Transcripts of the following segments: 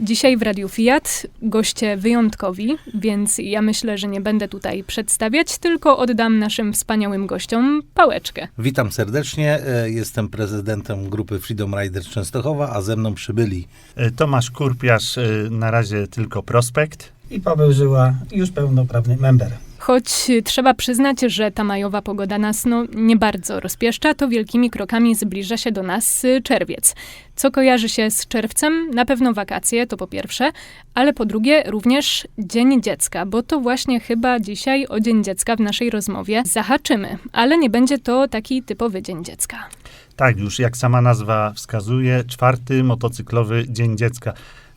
Dzisiaj w Radiu Fiat goście wyjątkowi, więc ja myślę, że nie będę tutaj przedstawiać, tylko oddam naszym wspaniałym gościom pałeczkę. Witam serdecznie. e, Jestem prezydentem grupy Freedom Riders Częstochowa, a ze mną przybyli E, Tomasz Kurpiarz, e, na razie tylko prospekt. i Paweł Żyła, już pełnoprawny member. Choć y, trzeba przyznać, że ta majowa pogoda nas no, nie bardzo rozpieszcza, to wielkimi krokami zbliża się do nas y, czerwiec. Co kojarzy się z czerwcem? Na pewno wakacje, to po pierwsze, ale po drugie również Dzień Dziecka, bo to właśnie chyba dzisiaj o Dzień Dziecka w naszej rozmowie zahaczymy, ale nie będzie to taki typowy Dzień Dziecka. Tak, już jak sama nazwa wskazuje, czwarty motocyklowy Dzień Dziecka.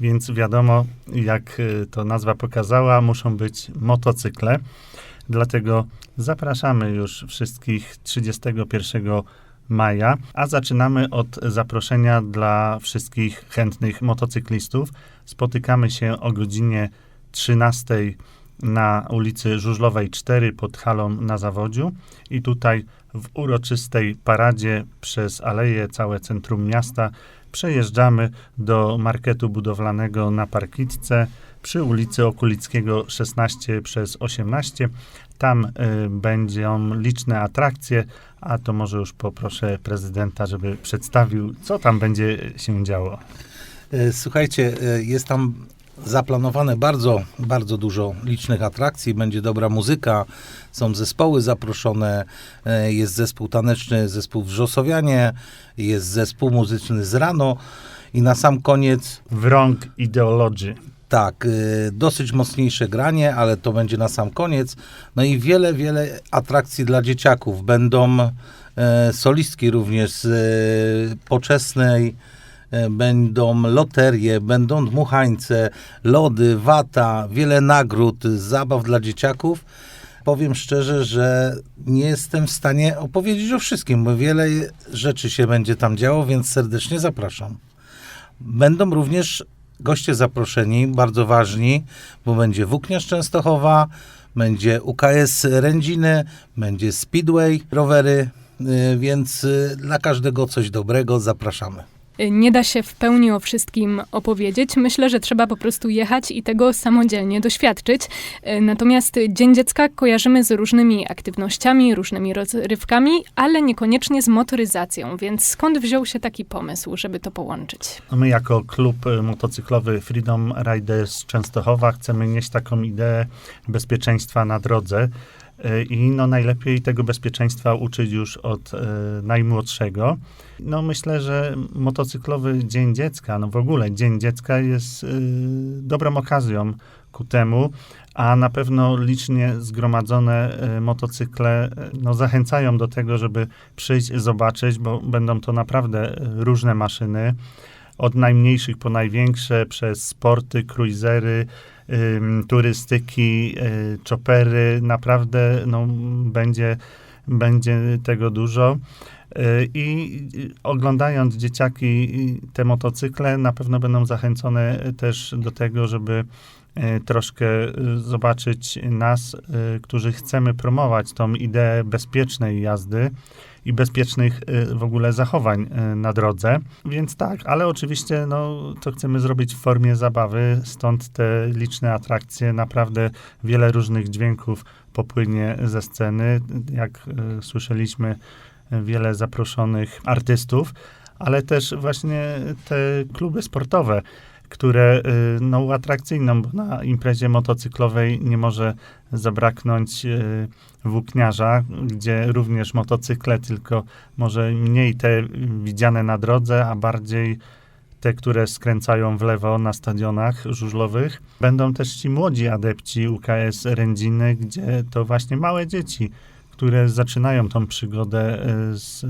Więc wiadomo, jak e, to nazwa pokazała, muszą być motocykle. Dlatego zapraszamy już wszystkich 31 maja, a zaczynamy od zaproszenia dla wszystkich chętnych motocyklistów. Spotykamy się o godzinie 13 na ulicy Żużlowej 4 pod halą na Zawodziu i tutaj w uroczystej paradzie przez aleje, całe centrum miasta przejeżdżamy do marketu budowlanego na Parkitce przy ulicy Okulickiego 16 przez 18. Tam y, będą liczne atrakcje, a to może już poproszę prezydenta, żeby przedstawił, co tam będzie się działo. E, Słuchajcie, e, jest tam zaplanowane bardzo, bardzo dużo licznych atrakcji. Będzie dobra muzyka, są zespoły zaproszone, e, jest zespół taneczny, zespół Wrzosowianie, jest zespół muzyczny z rano i na sam koniec Wrąg Ideologii. Tak, y, dosyć mocniejsze granie, ale to będzie na sam koniec. No i wiele, wiele atrakcji dla dzieciaków. Będą e, solistki również z e, poczesnej, e, będą loterie, będą dmuchańce, lody, wata, wiele nagród, zabaw dla dzieciaków. Powiem szczerze, że nie jestem w stanie opowiedzieć o wszystkim, bo wiele rzeczy się będzie tam działo, więc serdecznie zapraszam. Będą również goście zaproszeni, bardzo ważni, bo będzie Włókniarz Częstochowa, będzie UKS Rędziny, będzie Speedway, rowery, y, więc y, dla każdego coś dobrego zapraszamy. Y, Nie da się w pełni o wszystkim opowiedzieć. Myślę, że trzeba po prostu jechać i tego samodzielnie doświadczyć. Y, Natomiast Dzień Dziecka kojarzymy z różnymi aktywnościami, różnymi rozrywkami, ale niekoniecznie z motoryzacją. Więc skąd wziął się taki pomysł, żeby to połączyć? My jako klub y, motocyklowy Freedom Riders Częstochowa chcemy nieść taką ideę bezpieczeństwa na drodze i no najlepiej tego bezpieczeństwa uczyć już od y, najmłodszego. No myślę, że motocyklowy Dzień Dziecka, no w ogóle Dzień Dziecka jest y, dobrą okazją ku temu, a na pewno licznie zgromadzone y, motocykle no, zachęcają do tego, żeby przyjść, zobaczyć, bo będą to naprawdę różne maszyny od najmniejszych po największe, przez sporty, cruisery, turystyki, y, chopery. Naprawdę no, będzie, będzie tego dużo. Y, I y, oglądając dzieciaki te motocykle, na pewno będą zachęcone też do tego, żeby troszkę y, zobaczyć nas, y, którzy chcemy promować tą ideę bezpiecznej jazdy i bezpiecznych w ogóle zachowań na drodze. Więc tak, ale oczywiście no, to chcemy zrobić w formie zabawy, stąd te liczne atrakcje, naprawdę wiele różnych dźwięków popłynie ze sceny. Jak słyszeliśmy, wiele zaproszonych artystów, ale też właśnie te kluby sportowe, które y, no, uatrakcyjną, bo na imprezie motocyklowej nie może zabraknąć y, włókniarza, gdzie również motocykle, tylko może mniej te widziane na drodze, a bardziej te, które skręcają w lewo na stadionach żużlowych. Będą też ci młodzi adepci UKS Rędziny, gdzie to właśnie małe dzieci, które zaczynają tą przygodę y, z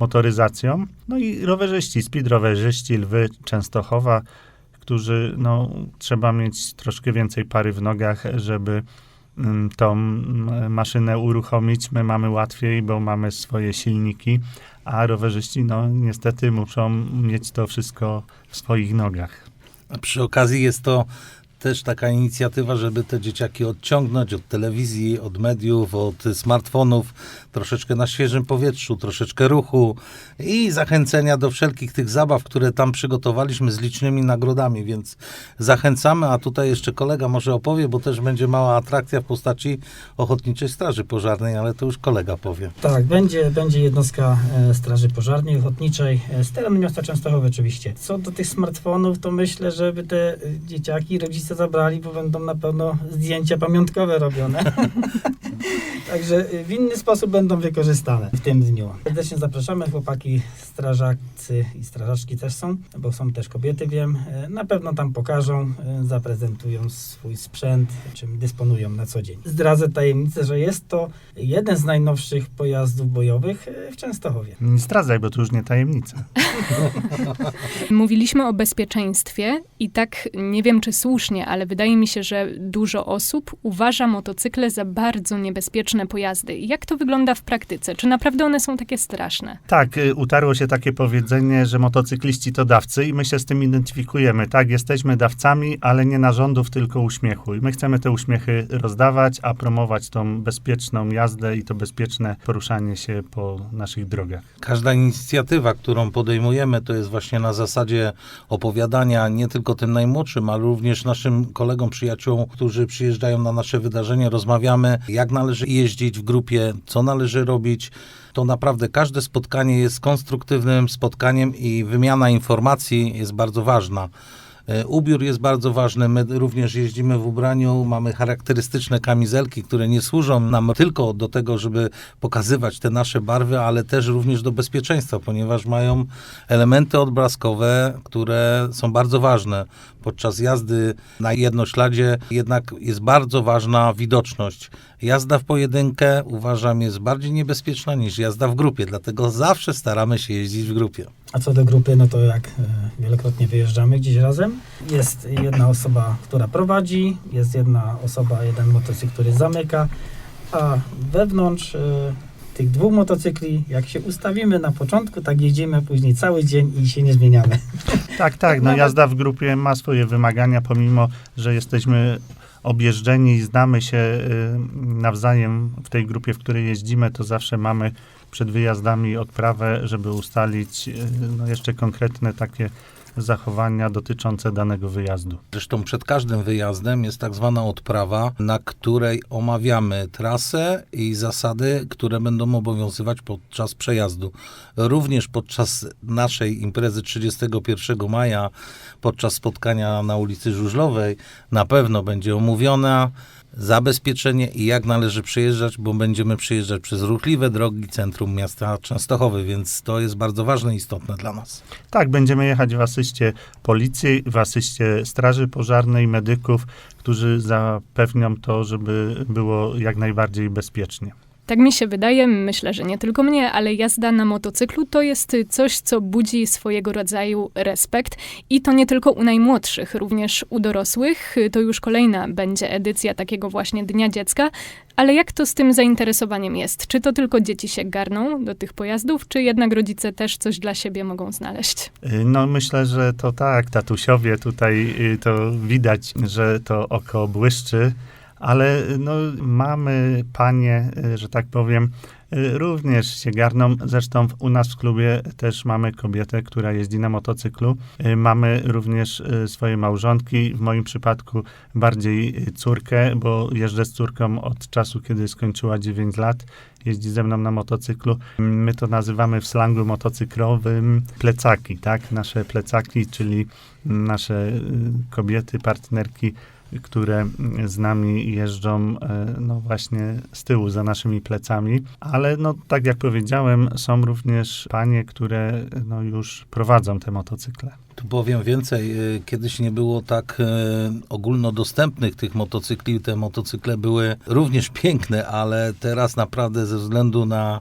motoryzacją. No i rowerzyści, speed rowerzyści, lwy Częstochowa, którzy, no, trzeba mieć troszkę więcej pary w nogach, żeby mm, tą mm, maszynę uruchomić. My mamy łatwiej, bo mamy swoje silniki, a rowerzyści, no, niestety muszą mieć to wszystko w swoich nogach. A przy okazji jest to też taka inicjatywa, żeby te dzieciaki odciągnąć od telewizji, od mediów, od smartfonów, troszeczkę na świeżym powietrzu, troszeczkę ruchu i zachęcenia do wszelkich tych zabaw, które tam przygotowaliśmy z licznymi nagrodami, więc zachęcamy, a tutaj jeszcze kolega może opowie, bo też będzie mała atrakcja w postaci Ochotniczej Straży Pożarnej, ale to już kolega powie. Tak, będzie, będzie jednostka e, Straży Pożarnej Ochotniczej e, z terenu miasta Częstochowy oczywiście. Co do tych smartfonów, to myślę, żeby te e, dzieciaki rodzice zabrali, bo będą na pewno zdjęcia pamiątkowe robione. Także e, w inny sposób będą wykorzystane w tym dniu. Serdecznie zapraszamy, chłopaki strażacy i strażaczki też są, bo są też kobiety, wiem. E, Na pewno tam pokażą, e, zaprezentują swój sprzęt, czym dysponują na co dzień. Zdradzę tajemnicę, że jest to jeden z najnowszych pojazdów bojowych w Częstochowie. Nie zdradzaj, bo to już nie tajemnica. Mówiliśmy o bezpieczeństwie i tak nie wiem czy słusznie, ale wydaje mi się, że dużo osób uważa motocykle za bardzo niebezpieczne pojazdy. Jak to wygląda w praktyce? Czy naprawdę one są takie straszne? Tak, y, utarło się takie powiedzenie, że motocykliści to dawcy i my się z tym identyfikujemy. Tak, jesteśmy dawcami, ale nie narządów, tylko uśmiechu. I my chcemy te uśmiechy rozdawać, a promować tą bezpieczną jazdę i to bezpieczne poruszanie się po naszych drogach. Każda inicjatywa, którą podejmujemy, to jest właśnie na zasadzie opowiadania nie tylko tym najmłodszym, ale również naszym kolegom, przyjaciołom, którzy przyjeżdżają na nasze wydarzenie. Rozmawiamy, jak należy jeździć w grupie, co należy robić. To naprawdę każde spotkanie jest konstruktywnym spotkaniem i wymiana informacji jest bardzo ważna. E, Ubiór jest bardzo ważny. My również jeździmy w ubraniu, mamy charakterystyczne kamizelki, które nie służą nam tylko do tego, żeby pokazywać te nasze barwy, ale też również do bezpieczeństwa, ponieważ mają elementy odblaskowe, które są bardzo ważne. Podczas jazdy na jednośladzie jednak jest bardzo ważna widoczność. Jazda w pojedynkę uważam jest bardziej niebezpieczna niż jazda w grupie, dlatego zawsze staramy się jeździć w grupie. A co do grupy, no to jak e, wielokrotnie wyjeżdżamy gdzieś razem, jest jedna osoba, która prowadzi, jest jedna osoba, jeden motocykl, który zamyka, a wewnątrz e, tych dwóch motocykli, jak się ustawimy na początku, tak jeździmy później cały dzień i się nie zmieniamy. Tak, tak, no Nawet- jazda w grupie ma swoje wymagania, pomimo, że jesteśmy objeżdżeni i znamy się y, nawzajem w tej grupie, w której jeździmy, to zawsze mamy przed wyjazdami odprawę, żeby ustalić y, no, jeszcze konkretne takie zachowania dotyczące danego wyjazdu. Zresztą przed każdym wyjazdem jest tak zwana odprawa, na której omawiamy trasę i zasady, które będą obowiązywać podczas przejazdu. Również podczas naszej imprezy 31 maja, podczas spotkania na ulicy Żużlowej, na pewno będzie omówiona zabezpieczenie i jak należy przyjeżdżać, bo będziemy przyjeżdżać przez ruchliwe drogi centrum miasta Częstochowy, więc to jest bardzo ważne i istotne dla nas. Tak, będziemy jechać w asyście policji, w asyście straży pożarnej, medyków, którzy zapewnią to, żeby było jak najbardziej bezpiecznie. Tak mi się wydaje, myślę, że nie tylko mnie, ale jazda na motocyklu to jest coś, co budzi swojego rodzaju respekt i to nie tylko u najmłodszych, również u dorosłych. To już kolejna będzie edycja takiego właśnie Dnia Dziecka, ale jak to z tym zainteresowaniem jest? Czy to tylko dzieci się garną do tych pojazdów, czy jednak rodzice też coś dla siebie mogą znaleźć? Y, No myślę, że to tak, tatusiowie tutaj y, to widać, że to oko błyszczy, ale no mamy panie, y, że tak powiem, y, również się garną. Zresztą u nas w klubie też mamy kobietę, która jeździ na motocyklu. Y, Mamy również swoje małżonki, w moim przypadku bardziej córkę, bo jeżdżę z córką od czasu, kiedy skończyła 9 lat. Jeździ ze mną na motocyklu. My to nazywamy w slangu motocyklowym plecaki, tak? Nasze plecaki, czyli nasze kobiety, partnerki, które z nami jeżdżą e, no właśnie z tyłu, za naszymi plecami. Ale no tak jak powiedziałem, są również panie, które no już prowadzą te motocykle. Tu powiem więcej, y, kiedyś nie było tak y, ogólnodostępnych tych motocykli. Te motocykle były również piękne, ale teraz naprawdę ze względu na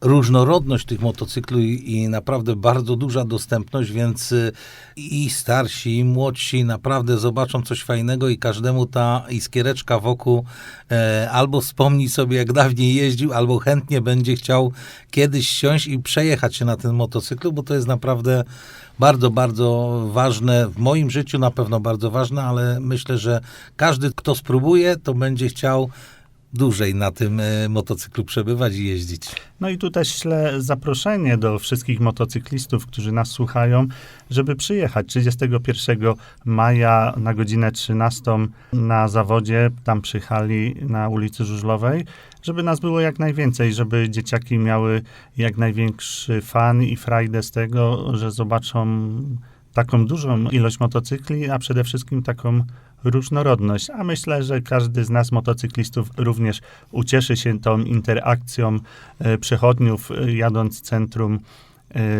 różnorodność tych motocykli i naprawdę bardzo duża dostępność, więc y, i starsi, i młodsi naprawdę zobaczą coś fajnego i każdemu ta iskiereczka wokół e, albo wspomni sobie, jak dawniej jeździł, albo chętnie będzie chciał kiedyś siąść i przejechać się na tym motocyklu, bo to jest naprawdę bardzo, bardzo ważne. W moim życiu na pewno bardzo ważne, ale myślę, że każdy, kto spróbuje, to będzie chciał dłużej na tym e, motocyklu przebywać i jeździć. No i tu też ślę zaproszenie do wszystkich motocyklistów, którzy nas słuchają, żeby przyjechać 31 maja na godzinę 13 na zawodzie, tam przy hali na ulicy Żużlowej, żeby nas było jak najwięcej, żeby dzieciaki miały jak największy fan i frajdę z tego, że zobaczą taką dużą ilość motocykli, a przede wszystkim taką różnorodność. A myślę, że każdy z nas motocyklistów również ucieszy się tą interakcją e, przechodniów e, jadąc centrum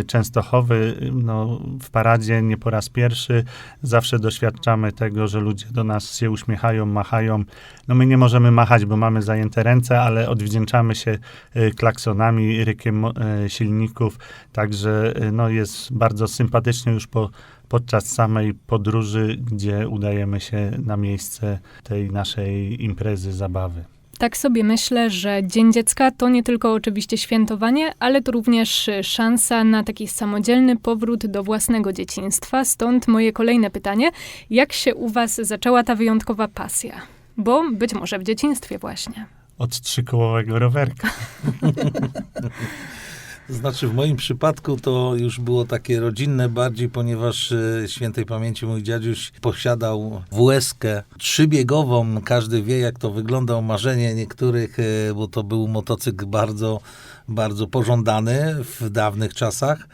Częstochowy, no, w paradzie nie po raz pierwszy. Zawsze doświadczamy tego, że ludzie do nas się uśmiechają, machają. No my nie możemy machać, bo mamy zajęte ręce, ale odwdzięczamy się e, klaksonami, rykiem silników. Także no, jest bardzo sympatycznie już po, podczas samej podróży, gdzie udajemy się na miejsce tej naszej imprezy, zabawy. Tak sobie myślę, że Dzień Dziecka to nie tylko oczywiście świętowanie, ale to również szansa na taki samodzielny powrót do własnego dzieciństwa. Stąd moje kolejne pytanie: jak się u Was zaczęła ta wyjątkowa pasja? Bo być może w dzieciństwie właśnie. Od trzykołowego rowerka. Znaczy w moim przypadku to już było takie rodzinne bardziej, ponieważ e, świętej pamięci mój dziaduś posiadał WS-kę trzybiegową. Każdy wie jak to wyglądał, marzenie niektórych, e, bo to był motocykl bardzo, bardzo pożądany w dawnych czasach.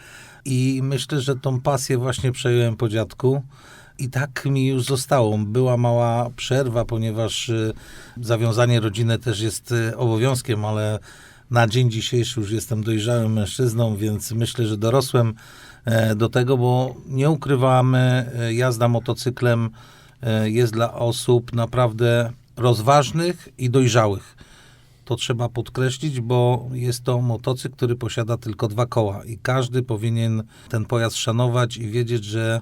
I myślę, że tą pasję właśnie przejąłem po dziadku. I tak mi już zostało. Była mała przerwa, ponieważ e, zawiązanie rodziny też jest obowiązkiem, ale na dzień dzisiejszy już jestem dojrzałym mężczyzną, więc myślę, że dorosłem e, do tego, bo nie ukrywamy, e, jazda motocyklem e, jest dla osób naprawdę rozważnych i dojrzałych. To trzeba podkreślić, bo jest to motocykl, który posiada tylko dwa koła i każdy powinien ten pojazd szanować i wiedzieć, że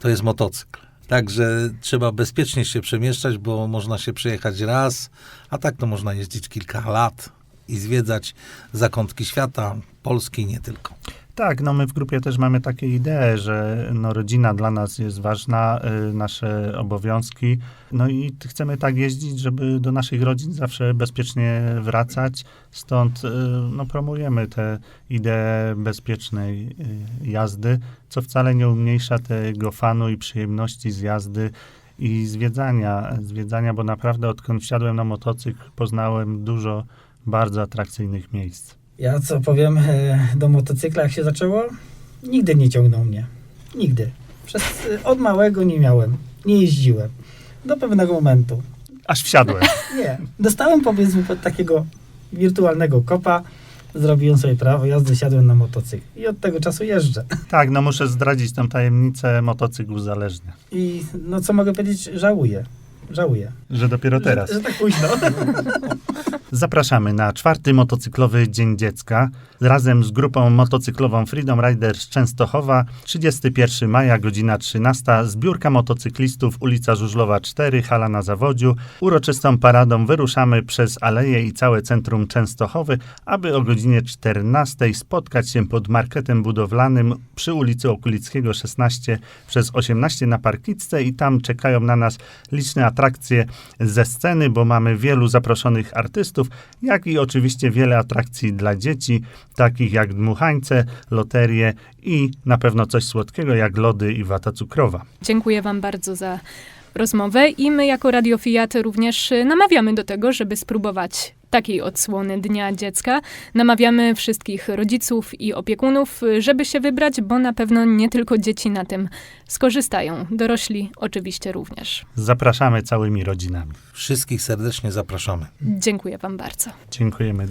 to jest motocykl. Także trzeba bezpiecznie się przemieszczać, bo można się przejechać raz, a tak to można jeździć kilka lat i zwiedzać zakątki świata, Polski nie tylko. Tak, no my w grupie też mamy takie idee, że no rodzina dla nas jest ważna, y, nasze obowiązki, no i chcemy tak jeździć, żeby do naszych rodzin zawsze bezpiecznie wracać, stąd y, no promujemy tę ideę bezpiecznej y, jazdy, co wcale nie umniejsza tego fanu i przyjemności z jazdy i zwiedzania, zwiedzania, bo naprawdę odkąd wsiadłem na motocykl, poznałem dużo bardzo atrakcyjnych miejsc. Ja co powiem e, do motocykla, jak się zaczęło? Nigdy nie ciągnął mnie. Nigdy. Przez, e, od małego nie miałem. Nie jeździłem. Do pewnego momentu. Aż wsiadłem. Nie. Dostałem powiedzmy pod takiego wirtualnego kopa. Zrobiłem sobie prawo jazdy, siadłem na motocykl. I od tego czasu jeżdżę. Tak, no muszę zdradzić tę tajemnicę, motocykl uzależnia. I no co mogę powiedzieć? Żałuję. Żałuję. Że dopiero teraz. Że, że tak późno. Zapraszamy na czwarty motocyklowy Dzień Dziecka razem z grupą motocyklową Freedom Riders Częstochowa. 31 maja, godzina 13. Zbiórka motocyklistów, ulica Żużlowa 4, hala na zawodziu. Uroczystą paradą wyruszamy przez aleje i całe centrum Częstochowy, aby o godzinie 14 spotkać się pod marketem budowlanym przy ulicy Okulickiego 16 przez 18 na Parkicce i tam czekają na nas liczne atrakcje ze sceny, bo mamy wielu zaproszonych artystów, jak i oczywiście wiele atrakcji dla dzieci, takich jak dmuchańce, loterie i na pewno coś słodkiego jak lody i wata cukrowa. Dziękuję Wam bardzo za rozmowę i my jako Radio Fiat również namawiamy do tego, żeby spróbować takiej odsłony Dnia Dziecka. Namawiamy wszystkich rodziców i opiekunów, żeby się wybrać, bo na pewno nie tylko dzieci na tym skorzystają. Dorośli oczywiście również. Zapraszamy całymi rodzinami. Wszystkich serdecznie zapraszamy. Dziękuję Wam bardzo. Dziękujemy.